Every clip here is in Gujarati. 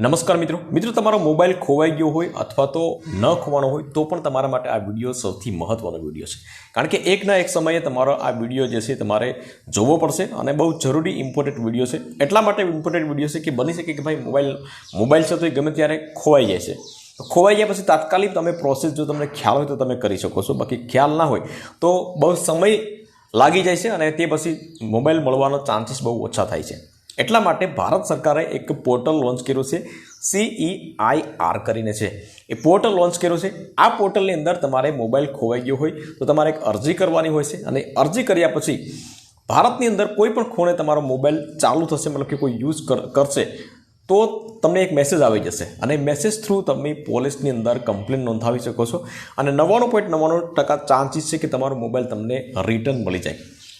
નમસ્કાર મિત્રો. મિત્રો, તમારો મોબાઈલ ખોવાઈ ગયો હોય અથવા તો ન ખોવાનો હોય, તો પણ તમારા માટે આ વીડિયો સૌથી મહત્ત્વનો વીડિયો છે. કારણ કે એકના એક સમયે તમારો આ વીડિયો જે છે તમારે જોવો પડશે અને બહુ જરૂરી ઇમ્પોર્ટન્ટ વીડિયો છે. એટલા માટે ઇમ્પોર્ટન્ટ વીડિયો છે કે બની શકે કે ભાઈ મોબાઈલ મોબાઈલ છે તો એ ગમે ત્યારે ખોવાઈ જાય છે. ખોવાઈ ગયા પછી તાત્કાલિક તમે પ્રોસેસ જો તમને ખ્યાલ હોય તો તમે કરી શકો છો. બાકી ખ્યાલ ના હોય તો બહુ સમય લાગી જાય છે અને તે પછી મોબાઈલ મળવાનો ચાન્સીસ બહુ ઓછા થાય છે. એટલા માટે ભારત સરકારે એક પોર્ટલ લોન્ચ કર્યું છે સીઈ આઈ આર કરીને છે. એ પોર્ટલ લોન્ચ કર્યું છે. આ પોર્ટલની અંદર તમારે મોબાઈલ ખોવાઈ ગયો હોય તો તમારે એક અરજી કરવાની હોય છે અને અરજી કર્યા પછી ભારતની અંદર કોઈ પણ ખૂણે તમારો મોબાઈલ ચાલુ થશે, મતલબ કે કોઈ યુઝ કરશે, તો તમને એક મેસેજ આવી જશે. અને મેસેજ થ્રુ તમે પોલીસની અંદર કમ્પ્લેન નોંધાવી શકો છો. અને નવ્વાણું પોઈન્ટ નવ્વાણું ટકા ચાન્સીસ છે કે તમારો મોબાઈલ તમને રિટર્ન મળી જાય.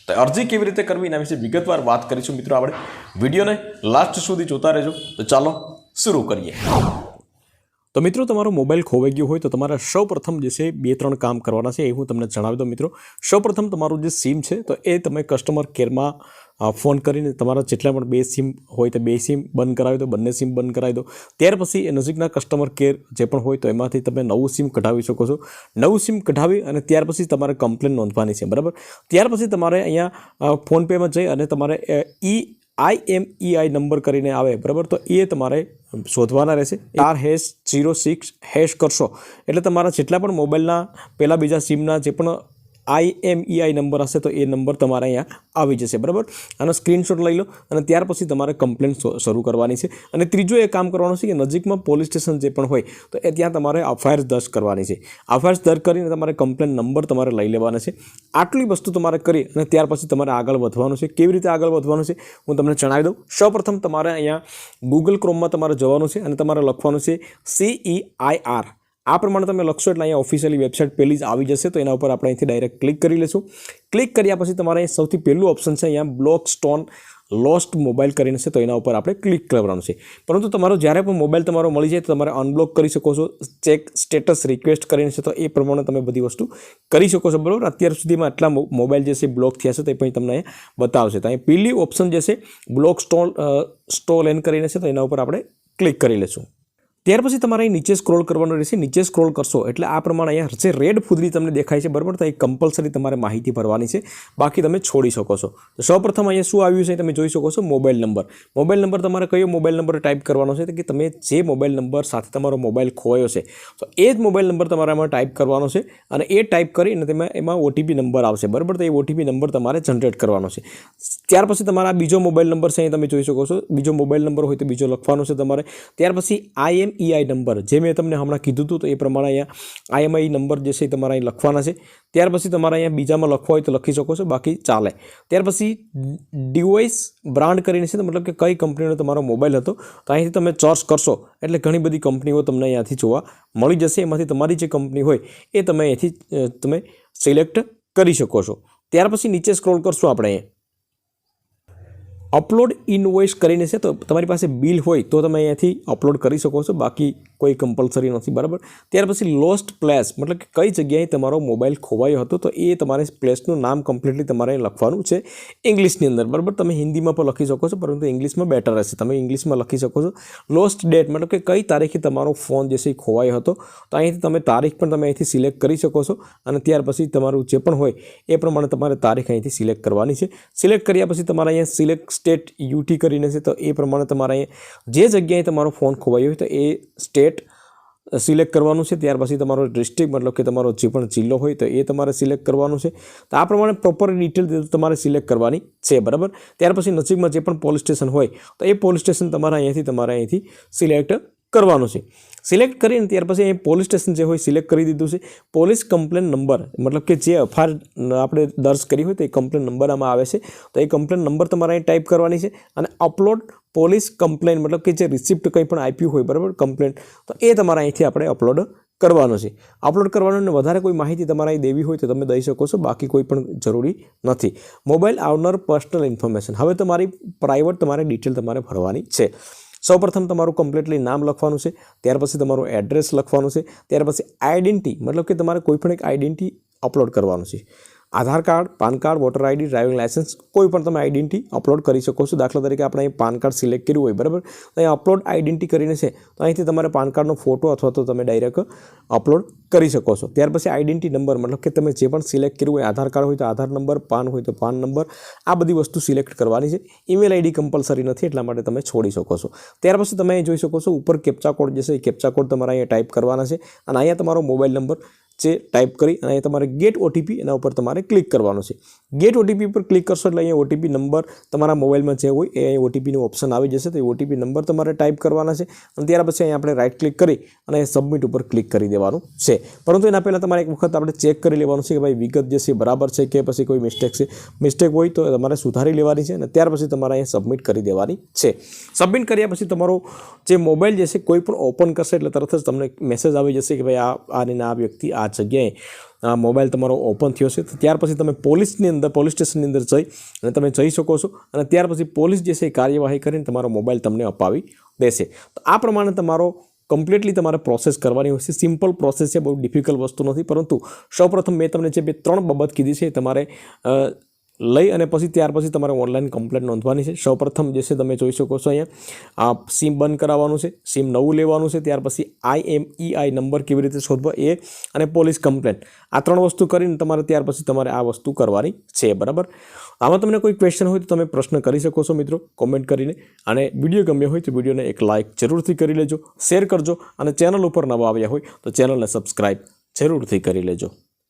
તો અરજી કેવી રીતે કરવી એના વિશે વિગતવાર વાત કરીશું મિત્રો આપણે. વિડીયોને લાસ્ટ સુધી જોતા રહેજો. તો ચાલો, શરૂ કરીએ. તો મિત્રો, તમારો મોબાઈલ ખોવાઈ ગયો હોય તો તમારે સૌપ્રથમ જે છે બે ત્રણ કામ કરવાના છે એ હું તમને જણાવી દઉં મિત્રો. સૌપ્રથમ તમારું જે સિમ છે તો એ તમે કસ્ટમર કેરમાં ફોન કરીને તમારા જેટલા પણ બે સિમ હોય તો બે સિમ બંધ કરાવી દો, બંને સિમ બંધ કરાવી દો. ત્યાર પછી એ નજીકના કસ્ટમર કેર જે પણ હોય તો એમાંથી તમે નવું સિમ કઢાવી શકો છો. નવું સિમ કઢાવી અને ત્યાર પછી તમારે કમ્પ્લેન નોંધવાની છે, બરાબર? ત્યાર પછી તમારે અહીંયા ફોનપેમાં જઈ અને તમારે ઈ આઈએમઈઆઈ નંબર કરીને આવે, બરાબર? તો એ તમારે શોધવાના રહેશે. ચાર હેશ જીરો સિક્સ હેશ કરશો. એટલે તમારા જેટલા પણ મોબાઈલના, પહેલાં બીજા સિમના જે પણ આઈએમઈઆઈ નંબર હશે તો એ નંબર તમારે અહીંયા આવી જશે, બરાબર? આનો સ્ક્રીનશોટ લઈ લો અને ત્યાર પછી તમારે કમ્પ્લેન શરૂ કરવાની છે. અને ત્રીજો એ કામ કરવાનું છે કે નજીકમાં પોલીસ સ્ટેશન જે પણ હોય, તો એ ત્યાં તમારે એફઆઈઆર દર્જ કરવાની છે. એફઆઈઆર દર્જ કરીને તમારે કમ્પ્લેન નંબર તમારે લઈ લેવાના છે. આટલી વસ્તુ તમારે કરી અને ત્યાર પછી તમારે આગળ વધવાનું છે. કેવી રીતે આગળ વધવાનું છે? હું તમને જણાવી દઉં. સૌપ્રથમ તમારે અહીંયા ગૂગલ ક્રોમમાં તમારે જવાનું છે અને તમારે લખવાનું છે સીઈ આઈ આર આ પ્રમાણે તમે લખશો એટલે અહીંયા ઓફિશિયલી વેબસાઇટ પહેલી જ આવી જશે, તો એના ઉપર આપણે અહીંથી ડાયરેક્ટ ક્લિક કરી લઈશું ક્લિક કર્યા પછી તમારે સૌથી પહેલું ઓપ્શન છે અહીંયા બ્લોક સ્ટોન લોસ્ટ મોબાઈલ કરીને છે, તો એના ઉપર આપણે ક્લિક કરવાનું છે. પરંતુ તમારો જ્યારે પણ મોબાઈલ તમારો મળી જાય તો તમારે અનબ્લોક કરી શકો છો. ચેક સ્ટેટસ રિક્વેસ્ટ કરીને છે, તો એ પ્રમાણે તમે બધી વસ્તુ કરી શકો છો, બરાબર? અત્યાર સુધીમાં આટલા મોબાઈલ જે છે બ્લોક થયા છે, તો પણ તમને બતાવશે. તો અહીં પીલી ઓપ્શન જે છે બ્લોક સ્ટોલ સ્ટોલ એન કરીને છે, તો એના ઉપર આપણે ક્લિક કરી લઈશું ત્યાર પછી તમારે અહીં નીચે સ્ક્રોલ કરવાનું રહેશે, નીચે સ્ક્રોલ કરશો. એટલે આ પ્રમાણે અહીંયા જે રેડ ફૂદરી તમને દેખાય છે, બરાબર? તો એ કમ્પલસરી તમારે માહિતી ભરવાની છે. બાકી તમે છોડી શકો છો. તો સૌપ્રથમ અહીંયા શું આવ્યું છે તમે જોઈ શકો છો, મોબાઈલ નંબર. મોબાઈલ નંબર તમારે કયો મોબાઈલ નંબર ટાઈપ કરવાનો છે? કે તમે જે મોબાઈલ નંબર સાથે તમારો મોબાઈલ ખોયો છે. તો એ જ મોબાઈલ નંબર તમારે એમાં ટાઈપ કરવાનો છે અને એ ટાઈપ કરીને તમે એમાં ઓટીપી નંબર આવશે, બરાબર? તો એ ઓટીપી નંબર તમારે જનરેટ કરવાનો છે. ત્યાર પછી તમારા બીજો મોબાઈલ નંબર છે અહીં તમે જોઈ શકો છો. બીજો મોબાઈલ નંબર હોય તો બીજો લખવાનો છે તમારે. ત્યાર પછી આઈએમઈઆઈ નંબર જે મેં તમને હમણાં કીધું હતું તો એ પ્રમાણે અહીંયા આઈએમઆઈ નંબર જે છે એ તમારે અહીં લખવાના છે. ત્યાર પછી તમારે અહીંયા બીજામાં લખવા હોય તો લખી શકો છો, બાકી ચાલે. ત્યાર પછી ડિવાઇસ બ્રાન્ડ કરીને છે મતલબ કે કઈ કંપનીનો તમારો મોબાઈલ હતો, તો અહીંથી તમે સર્ચ કરશો. એટલે ઘણી બધી કંપનીઓ તમને અહીંયાથી જોવા મળી જશે. એમાંથી તમારી જે કંપની હોય એ તમે અહીંથી તમે સિલેક્ટ કરી શકો છો. ત્યાર પછી નીચે સ્ક્રોલ કરશું આપણે. અહીંયા અપલોડ ઇનવોઇસ કરીને છે, તો તમારી પાસે બિલ હોય તો તમે અહીંયાથી અપલોડ કરી શકો છો. બાકી કોઈ કમ્પલસરી નથી, બરાબર? ત્યાર પછી લોસ્ટ પ્લેસ મતલબ કે કઈ જગ્યાએ તમારો મોબાઈલ ખોવાયો હતો, તો એ તમારે પ્લેસનું નામ કમ્પ્લીટલી તમારે લખવાનું છે ઇંગ્લિશની અંદર, બરાબર? તમે હિન્દીમાં પણ લખી શકો છો, પરંતુ ઇંગ્લિશમાં બેટર રહેશે. તમે ઇંગ્લિશમાં લખી શકો છો. લોસ્ટ ડેટ મતલબ કે કઈ તારીખે તમારો ફોન જે છે એ ખોવાયો હતો, તો અહીંથી તમે તારીખ પણ તમે અહીંથી સિલેક્ટ કરી શકો છો અને ત્યાર પછી તમારું જે પણ હોય, એ પ્રમાણે તમારે તારીખ અહીંથી સિલેક્ટ કરવાની છે. સિલેક્ટ કર્યા પછી તમારે અહીંયા સિલેક્ટ સ્ટેટ યુટી કરીને છે, તો એ પ્રમાણે તમારે અહીંયા જે જગ્યાએ તમારો ફોન ખોવાયો હોય, તો એ સ્ટેટ સિલેક્ટ કરવાનું છે, ત્યાર પછી તમારો ડિસ્ટ્રિક્ટ મતલબ કે તમારો જે પણ જિલ્લો હોય તો એ તમારે સિલેક્ટ કરવાનું છે. તો આ પ્રમાણે પ્રોપર ડિટેલ તમારે સિલેક્ટ કરવાની છે, બરાબર? ત્યાર પછી નજીકમાં જે પણ પોલીસ સ્ટેશન હોય, તો એ પોલીસ સ્ટેશન તમારે અહીંયાથી તમારે અહીંથી સિલેક્ટ કરવાનું છે. સિલેક્ટ કરીને ત્યાર પછી અહીં પોલીસ સ્ટેશન જે હોય સિલેક્ટ કરી દીધું છે. પોલીસ કમ્પ્લેન નંબર, મતલબ કે જે એફઆઈઆર આપણે દર્જ કરી હોય તો એ કમ્પ્લેન નંબર આમાં આવે છે. તો એ કમ્પ્લેન નંબર તમારે અહીં ટાઈપ કરવાની છે અને અપલોડ પોલીસ કમ્પ્લેન, મતલબ કે જે રિસિપ્ટ કંઈ પણ આપ્યું હોય, બરાબર? કમ્પ્લેન, તો એ તમારે અહીંથી આપણે અપલોડ કરવાનો છે. અપલોડ કરવાનું અને વધારે કોઈ માહિતી તમારે અહીં દેવી હોય તો તમે દઈ શકો છો, બાકી કોઈ પણ જરૂરી નથી. મોબાઈલ આવનાર પર્સનલ ઇન્ફોર્મેશન હવે તમારી પ્રાઇવેટ તમારે ડિટેલ તમારે ભરવાની છે. સૌપ્રથમ તમારું કમ્પ્લીટલી નામ લખવાનું છે, ત્યાર પછી તમારું એડ્રેસ લખવાનું છે, ત્યાર પછી આઈડેન્ટિટી મતલબ કે તમારે કોઈ પણ એક આઈડેન્ટિટી અપલોડ કરવાનું છે. Aadhaar card, PAN card, voter ID, driving licence કોઈ પણ તમે આઈડેન્ટિટી અપલોડ કરી શકો છો. દાખલા તરીકે આપણે અહીં પાન કાર્ડ સિલેક્ટ કર્યું હોય, બરાબર? અહીંયા અહીં અપલોડ આઈડેન્ટિટી કરીને છે, તો અહીંથી તમારે પાન કાર્ડનો ફોટો અથવા તો તમે ડાયરેક્ટ અપલોડ કરી શકો છો. ત્યાર પછી આઈડેન્ટિટી નંબર, મતલબ કે તમે જે પણ સિલેક્ટ કર્યું હોય, આધાર કાર્ડ હોય તો આધાર નંબર, પાન હોય તો પાન નંબર, આ બધી વસ્તુ સિલેક્ટ કરવાની છે. ઈમેલ આઈડી કમ્પલસરી નથી, એટલા માટે તમે છોડી શકો છો. ત્યાર પછી તમે અહીં જોઈ શકો છો, ઉપર કેપ્ચા કોડ જે છે, એ કેપ્ચા કોડ તમારે અહીંયા ટાઈપ કરવાના છે. અને અહીંયા તમારો મોબાઈલ નંબર જે ટાઈપ કરી અને અહીંયા તમારે ગેટ ઓટીપી એના ઉપર તમારે ક્લિક કરવાનું છે. ગેટ ઓટીપી પર ક્લિક કરશો એટલે અહીંયા ઓટીપી નંબર તમારા મોબાઈલમાં જે હોય એ અહીં ઓટીપીનું ઓપ્શન આવી જશે. તો એ ઓટીપી નંબર તમારે ટાઈપ કરવાના છે અને ત્યાર પછી અહીંયા આપણે રાઇટ ક્લિક કરી અને સબમિટ ઉપર ક્લિક કરી દેવાનું છે. પરંતુ એના પહેલાં તમારે એક વખત આપણે ચેક કરી લેવાનું છે કે ભાઈ વિગત જે છે બરાબર છે કે પછી કોઈ મિસ્ટેક છે. મિસ્ટેક હોય તો તમારે સુધારી લેવાની છે અને ત્યાર પછી તમારે અહીંયા સબમિટ કરી દેવાની છે. સબમિટ કર્યા પછી તમારો જે મોબાઈલ જે છે કોઈ પણ ઓપન કરશે એટલે તરત જ તમને મેસેજ આવી જશે કે ભાઈ આ આને આ વ્યક્તિ આ જગ્યાએ આ મોબાઈલ તમારો ઓપન થયો છે. તો ત્યાર પછી તમે પોલીસની અંદર, પોલીસ સ્ટેશનની અંદર જઈ અને તમે જઈ શકો છો અને ત્યાર પછી પોલીસ જે છે એ કાર્યવાહી કરીને તમારો મોબાઈલ તમને અપાવી દેશે. તો આ પ્રમાણે તમારો કમ્પ્લીટલી તમારે પ્રોસેસ કરવાની હોય છે. સિમ્પલ પ્રોસેસ છે, બહુ ડિફિકલ્ટ વસ્તુ નથી. પરંતુ સૌપ્રથમ મેં તમને જે બે, ત્રણ બાબત કીધી છે તમારે લઈ અને પછી ત્યાર પછી તમારે ઓનલાઈન કમ્પ્લેટ નોંધવાની છે. સૌપ્રથમ જે છે તમે જોઈ શકો છો અહીંયા, આ સિમ બંધ કરાવવાનું છે. સિમ નવું લેવાનું છે. ત્યાર પછી I M E I number કેવી રીતે શોધવો એ અને પોલીસ કમ્પ્લેન આ ત્રણ વસ્તુ કરીને તમારે ત્યાર પછી તમારે આ વસ્તુ કરવાની છે, બરાબર? આમાં તમને કોઈ ક્વેશ્ચન હોય તો તમે પ્રશ્ન કરી શકો છો મિત્રો કોમેન્ટ કરીને. અને વીડિયો ગમ્યો હોય તો વિડીયોને એક લાઇક જરૂરથી કરી લેજો શેર કરજો અને ચેનલ ઉપર નવા આવ્યા હોય તો ચેનલને સબસ્ક્રાઈબ જરૂરથી કરી લેજો.